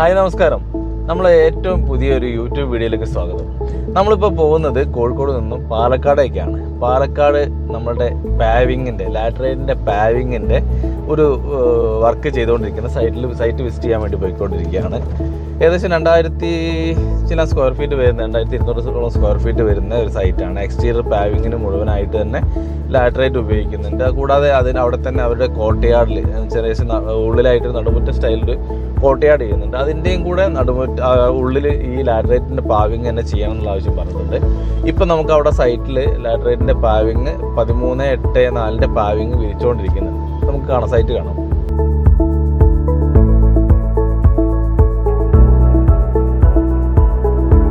Hi നമസ്കാരം. നമ്മൾ ഏറ്റവും പുതിയൊരു യൂട്യൂബ് വീഡിയോയിലേക്ക് സ്വാഗതം. നമ്മളിപ്പോൾ പോകുന്നത് കോഴിക്കോട് നിന്നും പാലക്കാടേക്കാണ്. പാലക്കാട് നമ്മളുടെ പാവിങ്ങിന്റെ ലാറ്ററൈറ്റിന്റെ പാവിങ്ങിന്റെ ഒരു വർക്ക് ചെയ്തുകൊണ്ടിരിക്കുന്ന സൈറ്റിൽ സൈറ്റ് വിസിറ്റ് ചെയ്യാൻ വേണ്ടി പോയിക്കൊണ്ടിരിക്കുകയാണ്. ഏകദേശം രണ്ടായിരത്തി ചില സ്ക്വയർ ഫീറ്റ് വരുന്ന രണ്ടായിരത്തി ഇരുന്നൂറോളം സ്ക്വയർ ഫീറ്റ് വരുന്ന ഒരു സൈറ്റാണ്. എക്സ്റ്റീരിയർ പാവിങ്ങിന് മുഴുവനായിട്ട് തന്നെ ലാറ്ററൈറ്റ് ഉപയോഗിക്കുന്നുണ്ട്. കൂടാതെ അതിന് അവിടെ തന്നെ അവരുടെ കോട്ടയാടിൽ ചെറിയ ഉള്ളിലായിട്ട് നടുമുറ്റ സ്റ്റൈലിൽ കോട്ടയാട് ചെയ്യുന്നുണ്ട്. അതിന്റെയും കൂടെ നടുമുറ്റ ഉള്ളിൽ ഈ ലാറ്ററേറ്റിന്റെ പാവിങ് തന്നെ ചെയ്യണം എന്നുള്ള ആവശ്യം പറഞ്ഞിട്ടുണ്ട്. ഇപ്പം നമുക്ക് അവിടെ സൈറ്റിൽ ലാറ്ററേറ്റിന്റെ പാവിങ് പതിമൂന്ന് എട്ട് നാലിന്റെ പാവിങ് വിരിച്ചുകൊണ്ടിരിക്കുന്നുണ്ട് നമുക്ക് കാണാം സൈറ്റ് കാണാം.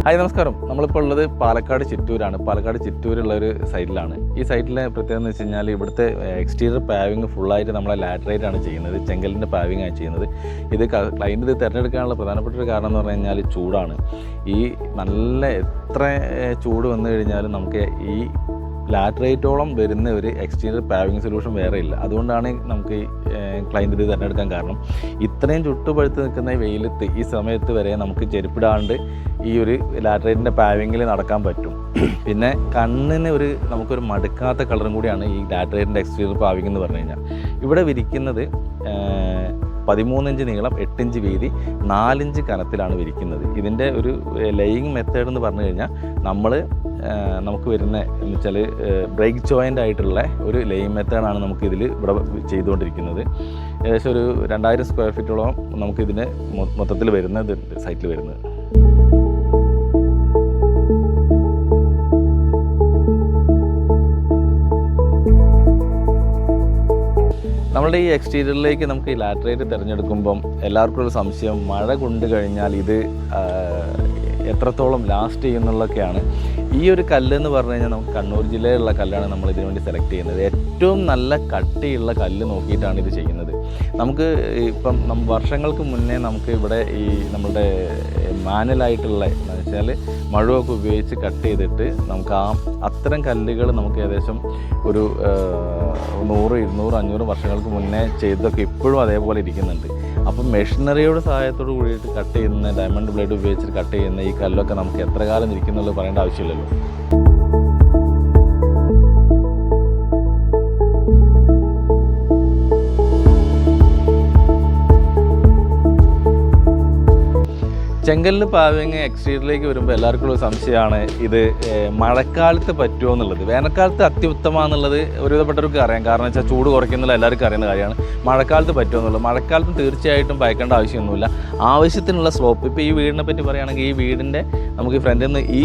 ഹായ് നമസ്കാരം. നമ്മളിപ്പോൾ ഉള്ളത് പാലക്കാട് ചിറ്റൂരാണ്. പാലക്കാട് ചിറ്റൂരുള്ള ഒരു സൈറ്റിലാണ്. ഈ സൈറ്റിലെ പ്രത്യേകത എന്ന് വെച്ച് കഴിഞ്ഞാൽ ഇവിടുത്തെ എക്സ്റ്റീരിയർ പാവിങ് ഫുള്ളായിട്ട് നമ്മളെ ലാറ്ററൈറ്റ് ആണ് ചെയ്യുന്നത്. ചെങ്കലിന്റെ പാവിങ് ആണ് ചെയ്യുന്നത്. ഇത് ക്ലൈന്റ് ഇത് തിരഞ്ഞെടുക്കാനുള്ള പ്രധാനപ്പെട്ട ഒരു കാരണം എന്ന് പറഞ്ഞു കഴിഞ്ഞാൽ ചൂടാണ്. ഈ നല്ല എത്ര ചൂട് വന്നു കഴിഞ്ഞാലും നമുക്ക് ഈ ലാറ്ററേറ്റോളം വരുന്ന ഒരു എക്സ്റ്റീരിയർ പാവിങ് സൊല്യൂഷൻ വേറെ ഇല്ല. അതുകൊണ്ടാണ് നമുക്ക് ക്ലൈന്റ് ഇത് തിരഞ്ഞെടുക്കാൻ കാരണം. ഇത്രയും ചുട്ടുപഴുത്ത് നിൽക്കുന്ന ഈ വെയിലത്ത് ഈ സമയത്ത് വരെ നമുക്ക് ചെരുപ്പിടാണ്ട് ഈ ഒരു ലാറ്ററേറ്റിന്റെ പാവിങ്ങിൽ നടക്കാൻ പറ്റും. പിന്നെ കണ്ണിന് ഒരു നമുക്കൊരു മടുക്കാത്ത കളറും കൂടിയാണ് ഈ ലാറ്ററേറ്റിന്റെ എക്സ്റ്റീരിയർ പാവിങ് എന്ന് പറഞ്ഞു കഴിഞ്ഞാൽ. ഇവിടെ വിരിക്കുന്നത് പതിമൂന്നിഞ്ച് നീളം എട്ടിഞ്ച് വീതി നാലിഞ്ച് കനത്തിലാണ് വിരിക്കുന്നത്. ഇതിന്റെ ഒരു ലെയിങ് മെത്തേഡ് എന്ന് പറഞ്ഞു കഴിഞ്ഞാൽ നമ്മൾ നമുക്ക് വരുന്ന എന്ന് വെച്ചാൽ ബ്രേക്ക് ജോയിന്റ് ആയിട്ടുള്ള ഒരു ലെയിങ് മെത്തേഡാണ് നമുക്ക് ഇതിൽ ഇവിടെ ചെയ്തുകൊണ്ടിരിക്കുന്നത്. ഏകദേശം ഒരു രണ്ടായിരം സ്ക്വയർ ഫീറ്റോളം നമുക്ക് ഇതിന് മൊത്തത്തിൽ വരുന്നത് സൈറ്റിൽ വരുന്നത്. നമ്മളുടെ ഈ എക്സ്റ്റീരിയറിലേക്ക് നമുക്ക് ഈ ലാറ്ററേറ്റ് തിരഞ്ഞെടുക്കുമ്പം എല്ലാവർക്കും ഒരു സംശയം. മഴ കൊണ്ട് കഴിഞ്ഞാൽ ഇത് എത്രത്തോളം ലാസ്റ്റ് ചെയ്യുന്നുള്ളതൊക്കെയാണ് ഈ ഒരു കല്ല് എന്ന് പറഞ്ഞു കഴിഞ്ഞാൽ നമുക്ക് കണ്ണൂർ ജില്ലയിലുള്ള കല്ലാണ് നമ്മൾ ഇതിനു വേണ്ടി സെലക്ട് ചെയ്യുന്നത്. ഏറ്റവും നല്ല കട്ടിയുള്ള കല്ല് നോക്കിയിട്ടാണ് ഇത് ചെയ്യുന്നത്. നമുക്ക് ഇപ്പം വർഷങ്ങൾക്ക് മുന്നേ നമുക്ക് ഇവിടെ ഈ നമ്മുടെ മാനുവലായിട്ടുള്ള എന്ന് വെച്ചാൽ മഴുവൊക്കെ ഉപയോഗിച്ച് കട്ട് ചെയ്തിട്ട് നമുക്ക് ആ അത്തരം കല്ലുകൾ നമുക്ക് ഏകദേശം ഒരു നൂറ് ഇരുന്നൂറ് അഞ്ഞൂറ് വർഷങ്ങൾക്ക് മുന്നേ ചെയ്തതൊക്കെ ഇപ്പോഴും അതേപോലെ ഇരിക്കുന്നുണ്ട്. അപ്പം മെഷീനറിയുടെ സഹായത്തോട് കൂടിയിട്ട് കട്ട് ചെയ്യുന്ന ഡയമണ്ട് ബ്ലേഡ് ഉപയോഗിച്ചിട്ട് കട്ട് ചെയ്യുന്ന ഈ കല്ലൊക്കെ നമുക്ക് എത്ര കാലം ഇരിക്കുന്നുള്ളത് പറയേണ്ട ആവശ്യമില്ലല്ലോ. ചെങ്കലിന് പാവിങ് എക്സ്റ്റീരിയറിലേക്ക് വരുമ്പോൾ എല്ലാവർക്കും ഒരു സംശയമാണ് ഇത് മഴക്കാലത്ത് പറ്റുമോ എന്നുള്ളത്? വേനൽക്കാലത്ത് അത്യുത്തമാന്നുള്ളത് ഒരുവിധപ്പെട്ടവർക്ക് അറിയാം. കാരണം വെച്ചാൽ ചൂട് കുറയ്ക്കുന്നില്ല എല്ലാവർക്കും അറിയുന്ന കാര്യമാണ്. മഴക്കാലത്ത് പറ്റുമോ എന്നുള്ളത്? മഴക്കാലത്തും തീർച്ചയായിട്ടും ഭയക്കേണ്ട ആവശ്യമൊന്നുമില്ല. ആവശ്യത്തിനുള്ള സ്ലോപ്പ് ഇപ്പോൾ ഈ വീടിനെ പറ്റി പറയുകയാണെങ്കിൽ ഈ വീടിന്റെ നമുക്ക് ഫ്രണ്ടിൽ നിന്ന് ഈ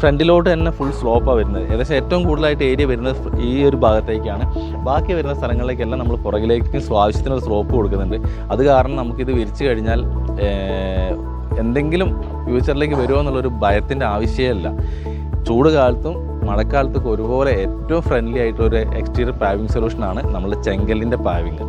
ഫ്രണ്ടിലോട്ട് തന്നെ ഫുൾ സ്ലോപ്പാണ് വരുന്നത്. ഏകദേശം ഏറ്റവും കൂടുതലായിട്ട് ഏരിയ വരുന്നത് ഈ ഒരു ഭാഗത്തേക്കാണ്. ബാക്കി വരുന്ന സ്ഥലങ്ങളിലേക്കെല്ലാം നമ്മൾ പുറകിലേക്ക് ആവശ്യത്തിനുള്ള സ്ലോപ്പ് കൊടുക്കുന്നുണ്ട്. അത് കാരണം നമുക്കിത് വിരിച്ചു കഴിഞ്ഞാൽ എന്തെങ്കിലും ഫ്യൂച്ചറിലേക്ക് വരുമോ എന്നുള്ളൊരു ഭയത്തിന്റെ ആവശ്യമല്ല ചൂട് കാലത്തും മഴക്കാലത്തൊക്കെ ഒരുപോലെ ഏറ്റവും ഫ്രണ്ട്ലി ആയിട്ടുള്ള ഒരു എക്സ്റ്റീരിയർ പാവിങ് സൊല്യൂഷനാണ് നമ്മുടെ ചെങ്കലിന്റെ പാവിങ്